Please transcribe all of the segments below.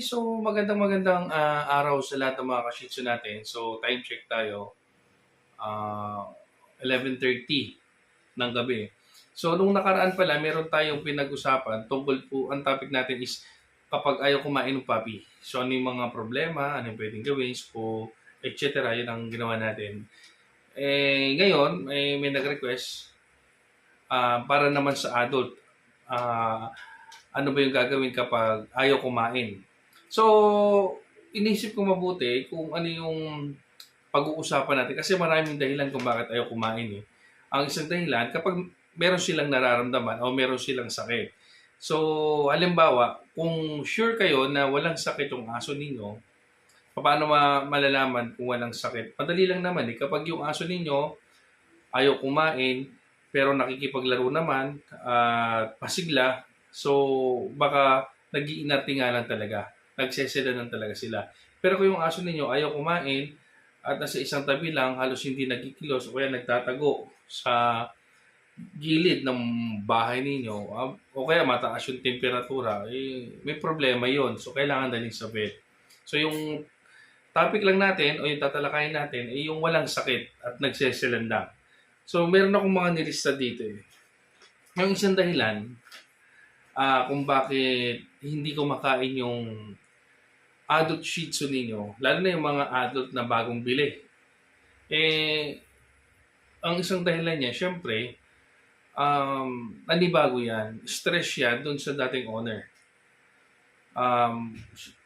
So magandang magandang ah, araw sa lahat ng mga kashitsu natin. So time check tayo. Ah 11.30 ng gabi. So nung nakaraan pala, meron tayong pinag-usapan tungkol po, ang topic natin is kapag ayaw kumain ng papi. So ano yung mga problema, ano yung pwedeng gawin, so etc. Yun ang ginawa natin. Eh, ngayon, eh, may nag-request ah, para naman sa adult. Ah, ano ba yung gagawin kapag ayaw kumain. So, inisip ko mabuti kung ano yung pag-uusapan natin kasi maraming dahilan kung bakit ayaw kumain eh. Ang isang dahilan, kapag meron silang nararamdaman o meron silang sakit. So, halimbawa, kung sure kayo na walang sakit yung aso ninyo, paano ma- malalaman kung walang sakit? Madali lang naman eh. Kapag yung aso ninyo ayaw kumain, pero nakikipaglaro naman, at pasigla, So, baka nag-iinati nga lang talaga. Nagseseda lang talaga sila. Pero kung yung aso ninyo ayaw kumain at nasa isang tabi lang, halos hindi nagkikilos o kaya nagtatago sa gilid ng bahay ninyo ah, o kaya mataas yung temperatura, eh, may problema yon So, kailangan daling sa vet. So, yung topic lang natin o yung tatalakayin natin ay yung walang sakit at nagseselanda. So, meron akong mga nilista dito eh. Yung isang dahilan, ah kung bakit hindi ko makain yung adult shih tzu ninyo, lalo na yung mga adult na bagong bili. Eh, ang isang dahilan niya, syempre, um, nanibago yan. Stress yan dun sa dating owner. Um,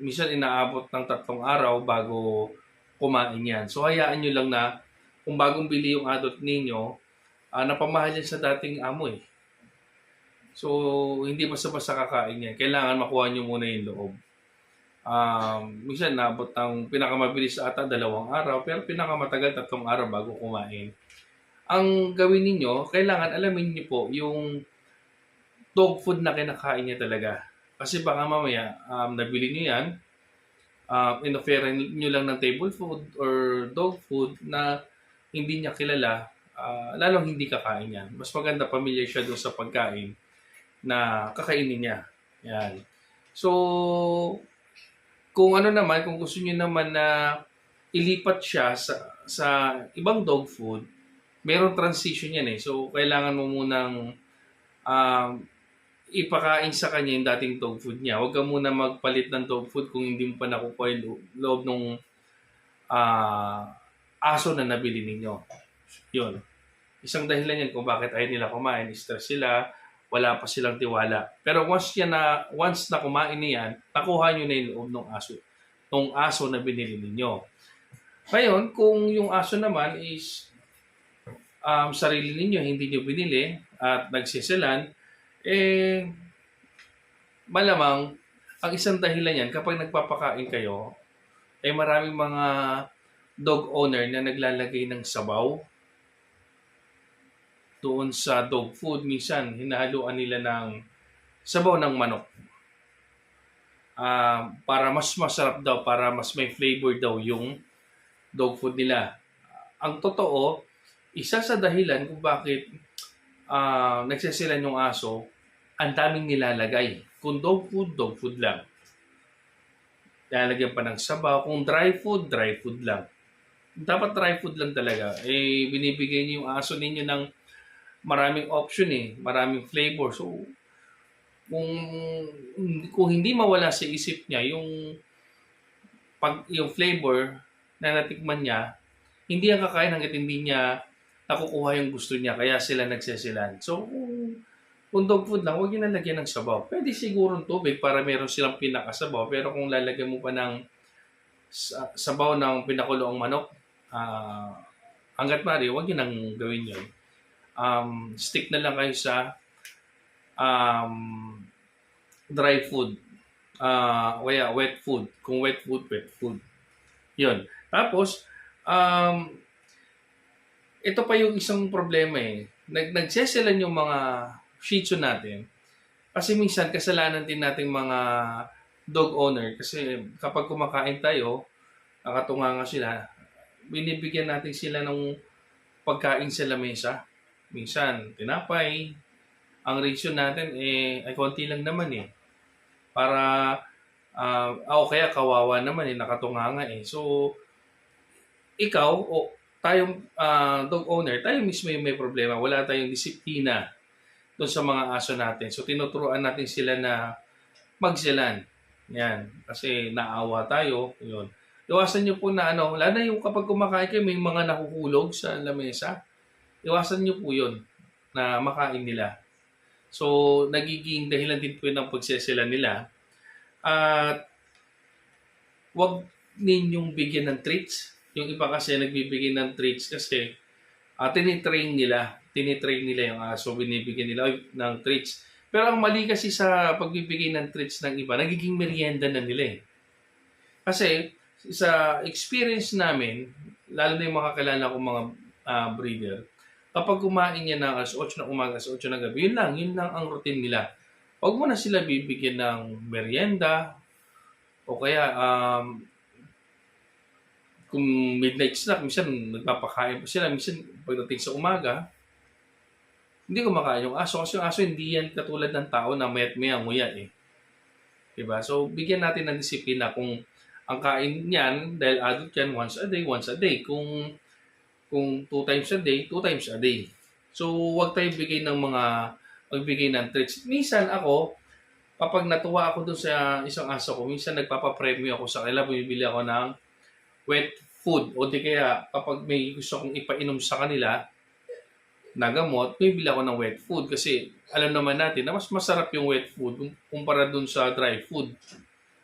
minsan inaabot ng tatlong araw bago kumain yan. So, hayaan nyo lang na kung bagong bili yung adult ninyo, uh, napamahal yan sa dating amo eh. So, hindi basta-basta kakain yan. Kailangan makuha nyo muna yung loob. Um, minsan, nabot ng pinakamabilis ata dalawang araw, pero pinakamatagal tatlong araw bago kumain. Ang gawin ninyo, kailangan alamin niyo po yung dog food na kinakain niya talaga. Kasi baka mamaya, um, nabili niyo yan, um, inofferan niyo lang ng table food or dog food na hindi niya kilala, uh, lalong hindi kakain yan. Mas maganda familiar siya doon sa pagkain na kakainin niya. Yan. So, kung ano naman, kung gusto niyo naman na ilipat siya sa, sa ibang dog food, meron transition yan eh. So, kailangan mo munang um, ipakain sa kanya yung dating dog food niya. Huwag ka muna magpalit ng dog food kung hindi mo pa nakukuha yung loob ng uh, aso na nabili ninyo. Yun. Isang dahilan yan kung bakit ayaw nila kumain, stress sila, wala pa silang tiwala. Pero once yan na once na kumain niyan, nakuha niyo na yung loob ng aso. Ng aso na binili ninyo. Ngayon, kung yung aso naman is um, sarili ninyo, hindi niyo binili at nagsisilan, eh, malamang, ang isang dahilan yan, kapag nagpapakain kayo, eh maraming mga dog owner na naglalagay ng sabaw doon sa dog food, minsan hinahaluan nila ng sabaw ng manok. Uh, para mas masarap daw, para mas may flavor daw yung dog food nila. Ang totoo, isa sa dahilan kung bakit uh, nagsisilan yung aso, ang daming nilalagay. Kung dog food, dog food lang. Lalagyan pa ng sabaw. Kung dry food, dry food lang. Dapat dry food lang talaga. Eh, binibigay niyo yung aso ninyo ng maraming option eh, maraming flavor. So, kung kung hindi mawala sa isip niya yung pag yung flavor na natikman niya, hindi ang kakain hangga't hindi niya nakukuha yung gusto niya. Kaya sila nagsesilan. So, kung dog food lang, huwag niyo nalagyan ng sabaw. Pwede siguro ng tubig para meron silang pinakasabaw. Pero kung lalagyan mo pa ng sabaw ng pinakuloong manok, uh, hanggat mari, huwag niyo nang gawin yun um, stick na lang kayo sa um, dry food. Uh, kaya wet food. Kung wet food, wet food. Yun. Tapos, um, ito pa yung isang problema eh. Nag nagseselan yung mga shih tzu natin. Kasi minsan, kasalanan din nating mga dog owner. Kasi kapag kumakain tayo, nakatunga nga sila, binibigyan natin sila ng pagkain sa lamesa minsan tinapay. Ang ratio natin eh, ay konti lang naman eh. Para Ah, o kaya kawawa naman eh, nakatunganga eh. So, ikaw o tayong ah, dog owner, tayo mismo yung may problema. Wala tayong disiplina doon sa mga aso natin. So, tinuturuan natin sila na magsilan. Yan. Kasi naawa tayo. Yun. Iwasan nyo po na ano, lalo na yung kapag kumakain kayo, may mga nakukulog sa lamesa. Iwasan nyo po yun na makain nila. So, nagiging dahilan din po yun ng pagsesela nila. At wag ninyong bigyan ng treats. Yung iba kasi nagbibigay ng treats kasi uh, tinitrain nila. Tinitrain nila yung aso, binibigyan nila "Ay, ng treats. Pero ang mali kasi sa pagbibigay ng treats ng iba, nagiging merienda na nila eh. Kasi sa experience namin, lalo na yung mga kakilala ko mga ah, breeder, kapag kumain niya ng alas 8 ng umaga, alas 8 ng gabi, yun lang, yun lang ang routine nila. Huwag mo na sila bibigyan ng merienda, o kaya um, kung midnight snack, minsan nagpapakain pa sila, minsan pagdating sa umaga, hindi kumakain yung aso kasi yung aso hindi yan katulad ng tao na mayat maya nguya eh. Diba? So, bigyan natin ng disiplina kung ang kain niyan, dahil adult yan, once a day, once a day. Kung kung two times a day, two times a day. So, huwag tayo bigay ng mga, magbigay ng treats. Minsan ako, kapag natuwa ako dun sa isang aso ko, minsan nagpapapremyo ako sa kanila, bumibili ako ng wet food. O di kaya, kapag may gusto kong ipainom sa kanila, na gamot, bibili ako ng wet food. Kasi alam naman natin na mas masarap yung wet food kum- kumpara dun sa dry food.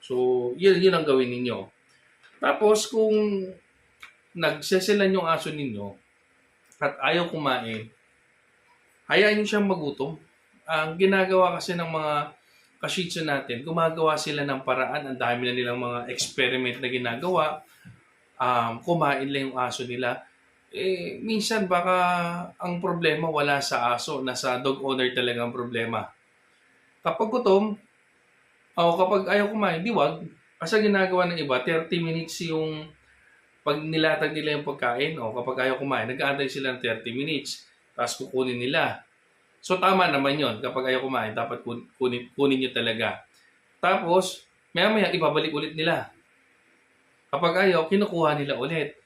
So, yun, yun ang gawin ninyo. Tapos, kung nagseselan yung aso ninyo at ayaw kumain, hayaan nyo siyang magutom. Ang ginagawa kasi ng mga kashitsu natin, gumagawa sila ng paraan. Ang dami na nilang mga experiment na ginagawa. Um, kumain lang yung aso nila. Eh, minsan baka ang problema wala sa aso, nasa dog owner talaga ang problema. Kapag gutom, o kapag ayaw kumain, di wag. Kasi ginagawa ng iba, 30 minutes yung pag nilatag nila yung pagkain, o kapag ayaw kumain, nag-aantay sila ng 30 minutes. Tapos kukunin nila. So tama naman yon Kapag ayaw kumain, dapat kun- kunin, kunin nyo talaga. Tapos, maya-maya, ibabalik ulit nila. Kapag ayaw, kinukuha nila ulit.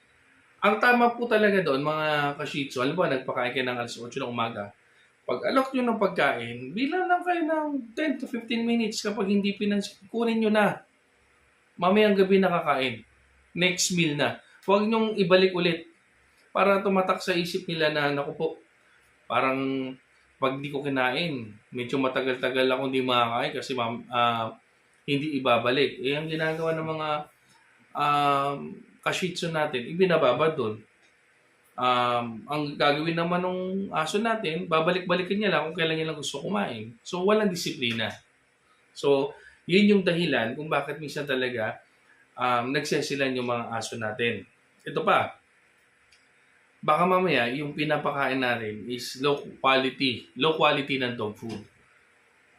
Ang tama po talaga doon, mga kashitsu, alam ba, nagpakain kayo ng alas 8 ng umaga. Pag alok nyo ng pagkain, bilang lang kayo ng 10 to 15 minutes kapag hindi pinansin, kunin nyo na. Mamayang gabi nakakain. Next meal na. Huwag nyong ibalik ulit para tumatak sa isip nila na, naku po, parang pag di ko kinain, medyo matagal-tagal ako hindi makakain kasi ah, hindi ibabalik. Eh, ang ginagawa ng mga um, kashitsu natin, ibinababa doon. Um, ang gagawin naman ng aso natin, babalik-balikin niya lang kung kailan niya lang gusto kumain. So, walang disiplina. So, yun yung dahilan kung bakit minsan talaga um, nagsesilan yung mga aso natin. Ito pa, baka mamaya yung pinapakain natin is low quality, low quality ng dog food.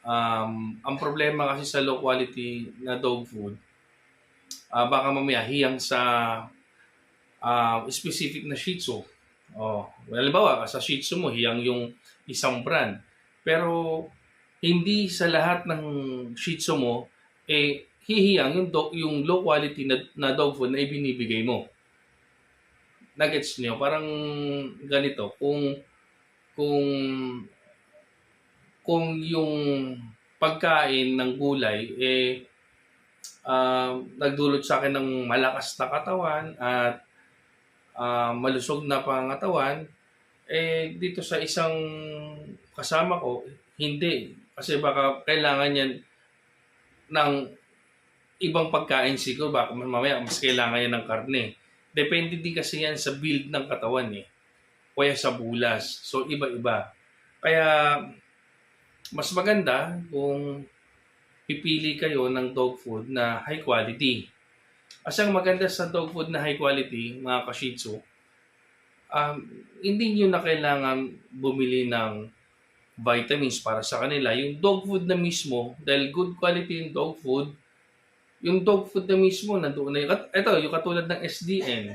Um, ang problema kasi sa low quality na dog food, ah baka mamaya hiyang sa ah, specific na Shih Tzu. Oh, halimbawa, sa Shih Tzu mo, hiyang yung isang brand. Pero, hindi sa lahat ng Shih Tzu mo, eh, hihiyang yung, do- yung low quality na, na dog food na ibinibigay mo. Nuggets niyo, parang ganito, kung, kung, kung yung pagkain ng gulay, eh, ah, nagdulot sa akin ng malakas na katawan at ah, malusog na pangatawan, eh dito sa isang kasama ko, hindi. Kasi baka kailangan yan ng ibang pagkain siguro. Baka mamaya mas kailangan yan ng karne. Depende din kasi yan sa build ng katawan eh. Kaya sa bulas. So iba-iba. Kaya mas maganda kung pipili kayo ng dog food na high quality. Kasi ang maganda sa dog food na high quality, mga kashitsu, um, hindi nyo na kailangan bumili ng vitamins para sa kanila. Yung dog food na mismo, dahil good quality yung dog food, yung dog food na mismo, nandoon na yung, ito, yung katulad ng SDN.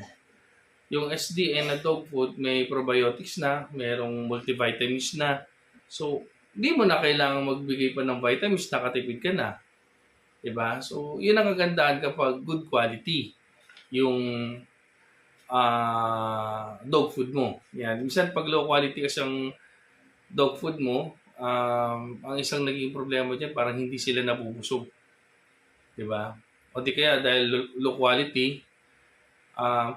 Yung SDN na dog food, may probiotics na, mayroong multivitamins na. So, di mo na kailangan magbigay pa ng vitamins, nakatipid ka na. 'Di ba? So, 'yun ang kagandahan kapag good quality yung ah dog food mo. Yan. Minsan pag low quality kasi ang dog food mo, um, ang isang naging problema diyan parang hindi sila nabubusog. 'Di ba? O di kaya dahil low, quality, ah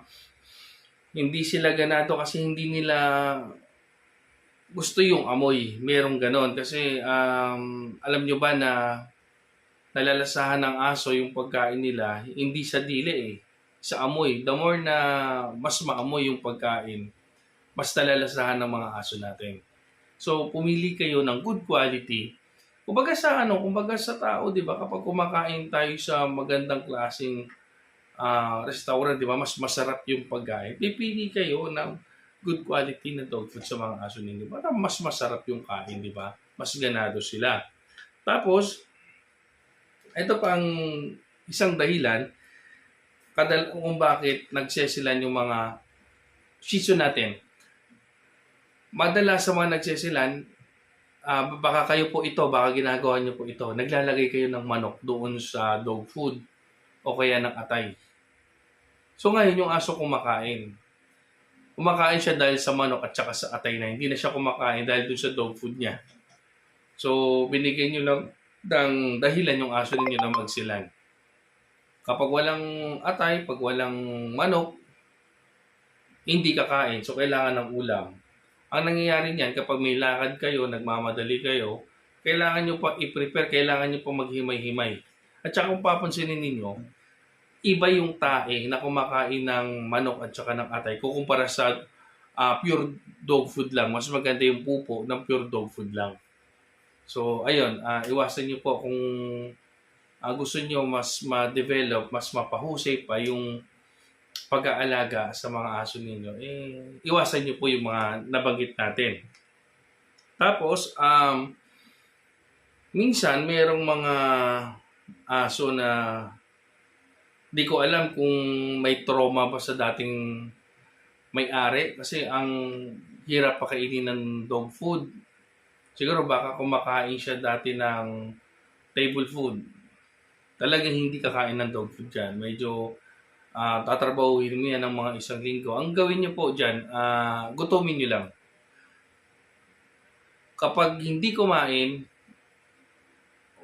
hindi sila ganado kasi hindi nila gusto yung amoy. Merong ganon. Kasi um, alam nyo ba na nalalasahan ng aso yung pagkain nila, hindi sa dili eh. Sa amoy. The more na mas maamoy yung pagkain, mas nalalasahan ng mga aso natin. So, pumili kayo ng good quality. Kumbaga sa ano, kumbaga sa tao, 'di ba? Kapag kumakain tayo sa magandang klaseng ah, restaurant, 'di ba? Mas masarap yung pagkain. Pipili kayo ng good quality na dog food sa mga aso ninyo. Para mas masarap yung kain, 'di ba? Mas ganado sila. Tapos, ito pang isang dahilan kadal kung bakit nagsesilan yung mga shih tzu natin. Madalas sa mga nagsesilan, ah, baka kayo po ito, baka ginagawa niyo po ito. Naglalagay kayo ng manok doon sa dog food o kaya ng atay. So ngayon yung aso kumakain. Kumakain siya dahil sa manok at saka sa atay na. Hindi na siya kumakain dahil doon sa dog food niya. So binigyan niyo lang ng dahilan yung aso ninyo na magsilan. Kapag walang atay, pag walang manok, hindi kakain. So, kailangan ng ulam. Ang nangyayari niyan, kapag may lakad kayo, nagmamadali kayo, kailangan nyo pa i-prepare, kailangan nyo pa maghimay-himay. At saka kung papansinin ninyo, iba yung tae na kumakain ng manok at saka ng atay kukumpara sa ah, pure dog food lang. Mas maganda yung pupo ng pure dog food lang. So, ayun, ah, iwasan nyo po kung ah, gusto nyo mas ma-develop, mas mapahusay pa yung pag-aalaga sa mga aso ninyo, eh, iwasan nyo po yung mga nabanggit natin. Tapos, um, minsan, merong mga aso na di ko alam kung may trauma pa sa dating may-ari kasi ang hirap pakainin ng dog food. Siguro baka kumakain siya dati ng table food. Talagang hindi kakain ng dog food dyan. Medyo ah tatrabahuin mo yan ng mga isang linggo. Ang gawin niyo po dyan, ah gutumin niyo lang. Kapag hindi kumain,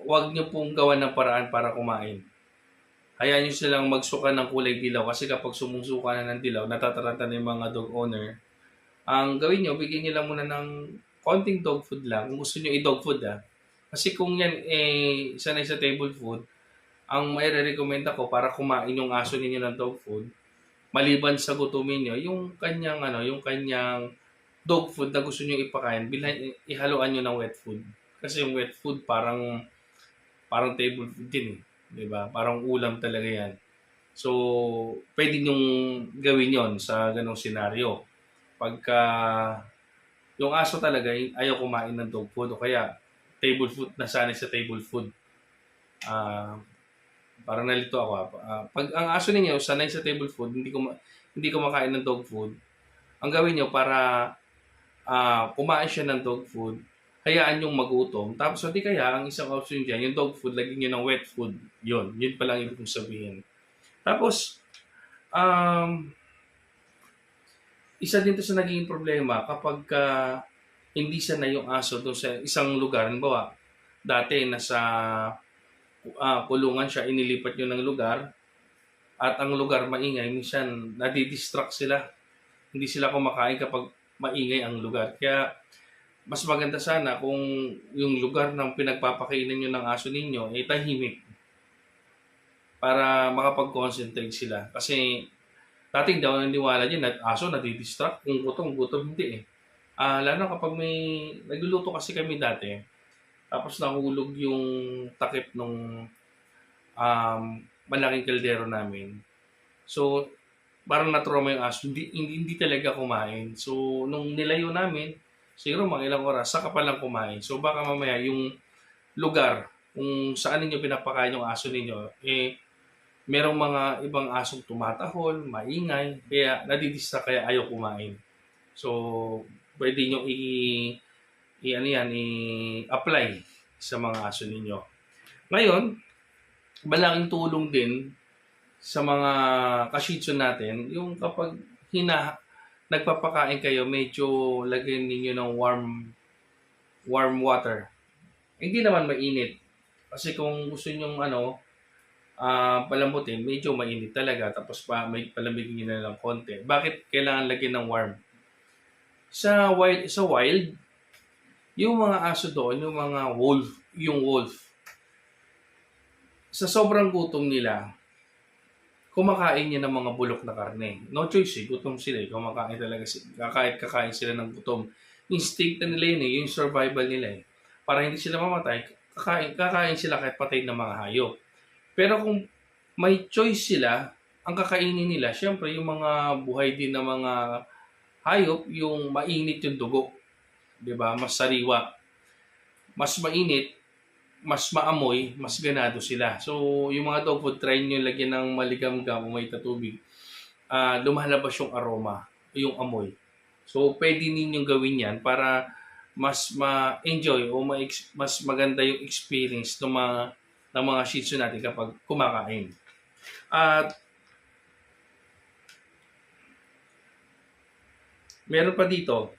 huwag niyo pong gawan ng paraan para kumain. Hayaan niyo silang magsuka ng kulay dilaw kasi kapag sumusuka na ng dilaw, natataranta na yung mga dog owner. Ang gawin niyo, bigyan niyo lang muna ng konting dog food lang. Kung gusto niyo i-dog food ah. Kasi kung yan eh sanay sa table food, ang may recommend ako para kumain yung aso ninyo ng dog food, maliban sa gutumin nyo, yung kanyang ano, yung kanyang dog food na gusto niyo ipakain, bilhan ihaluan niyo ng wet food. Kasi yung wet food parang parang table food din eh. 'di ba? Parang ulam talaga 'yan. So, pwede niyong gawin 'yon sa ganong senaryo. Pagka yung aso talaga ay- ayaw kumain ng dog food o kaya table food, nasanay sa table food. Ah, parang nalito ako. Ah, pag ang aso ninyo sanay sa table food, hindi kuma hindi kumakain ng dog food. Ang gawin niyo para ah, kumain siya ng dog food, hayaan yung magutom. Tapos hindi kaya ang isang option diyan, yung dog food, lagyan niyo ng wet food. 'Yun, yun pa lang ibig kong sabihin. Tapos um isa din to sa naging problema kapag ah, hindi sanay yung aso doon sa isang lugar. Halimbawa, dati nasa ah, kulungan siya, inilipat nyo ng lugar, at ang lugar maingay, minsan nadidistract sila. Hindi sila kumakain kapag maingay ang lugar. Kaya, mas maganda sana kung yung lugar ng pinagpapakainan nyo ng aso ninyo ay tahimik para makapag-concentrate sila. Kasi, dating daw naniwala dyan, na aso nadidistract. Kung gutom, gutom hindi eh. Ah, lalo kapag may nagluluto kasi kami dati, tapos nahulog yung takip nung um, malaking kaldero namin. So, parang natrauma yung aso. Hindi, hindi, hindi talaga kumain. So, nung nilayo namin, siguro mga ilang oras, saka pa lang kumain. So, baka mamaya yung lugar kung saan ninyo pinapakain yung aso ninyo, eh, merong mga ibang asong tumatahol, maingay, kaya nadidistract kaya ayaw kumain. So, pwede nyo i, i ano yan, i-apply sa mga aso ninyo. Ngayon, malaking tulong din sa mga kashitsu natin, yung kapag hina, nagpapakain kayo, medyo lagyan ninyo ng warm warm water. Hindi naman mainit. Kasi kung gusto niyo ano, ah palambutin, medyo mainit talaga. Tapos pa, may palamigin nyo na lang konti. Bakit kailangan lagyan ng warm? Sa wild, sa wild, yung mga aso doon, yung mga wolf, yung wolf, sa sobrang gutom nila, kumakain niya ng mga bulok na karne. No choice eh, gutom sila eh. Kumakain talaga sila. Kakain, kakain sila ng gutom. Instinct na nila yun eh, yung survival nila eh. Para hindi sila mamatay, kakain, kakain sila kahit patay ng mga hayop. Pero kung may choice sila, ang kakainin nila, syempre yung mga buhay din na mga hayop, yung mainit yung dugo. 'Di ba Mas sariwa. Mas mainit, mas maamoy, mas ganado sila. So, yung mga dog food, try nyo lagyan ng maligam-gam o may tatubig. Ah, lumalabas yung aroma, yung amoy. So, pwede ninyong gawin yan para mas ma-enjoy o ma mas maganda yung experience ng mga ng mga shih tzu natin kapag kumakain. At meron pa dito,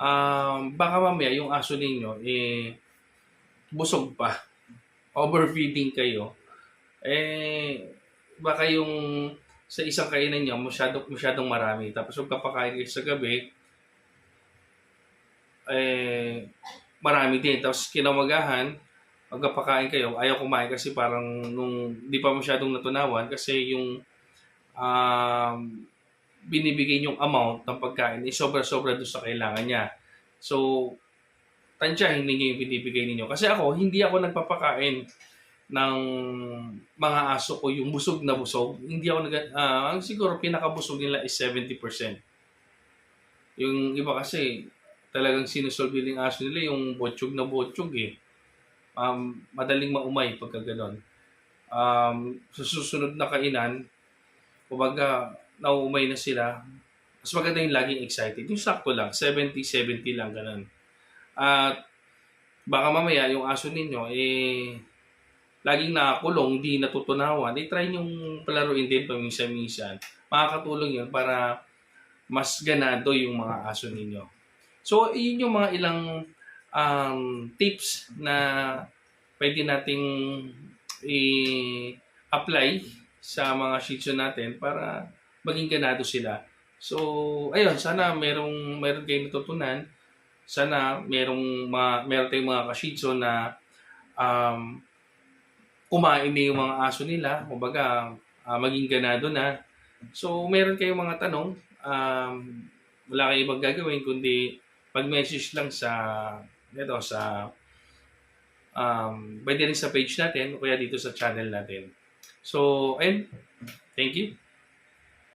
um, baka mamaya yung aso ninyo, eh, busog pa. Overfeeding kayo. Eh, baka yung sa isang kainan niya, masyadong, masyadong marami. Tapos kung kapakain kayo sa gabi, eh, marami din. Tapos kinamagahan, magkapakain kayo, ayaw kumain kasi parang nung di pa masyadong natunawan kasi yung um, binibigay yung amount ng pagkain ay sobra-sobra doon sa kailangan niya. So, tansyahin ninyo yung binibigay ninyo. Kasi ako, hindi ako nagpapakain ng mga aso ko yung busog na busog. Hindi ako nag... ah siguro pinakabusog nila is 70%. Yung iba kasi talagang sinusolve yung aso nila yung botsog na botsog eh. Um, madaling maumay pagka ganon. Um, sa susunod na kainan, kumbaga nauumay na sila, mas maganda yung laging excited. Yung sakto lang, 70-70 lang, ganun. At baka mamaya yung aso ninyo, eh, laging nakakulong, di natutunawan, i-try yung palaruin din paminsan-minsan. Makakatulong yun para mas ganado yung mga aso ninyo. So, yun yung mga ilang um, tips na pwede nating i-apply sa mga shih tzu natin para maging ganado sila. So, ayun, sana merong meron kayong natutunan. Sana merong mga meron tayong mga kashitsu na um, kumain na yung mga aso nila, kumbaga uh, maging ganado na. So, meron kayong mga tanong, um, wala kayong ibang gagawin kundi mag-message lang sa ito sa um, pwede rin sa page natin o kaya dito sa channel natin. So, ayun. Thank you.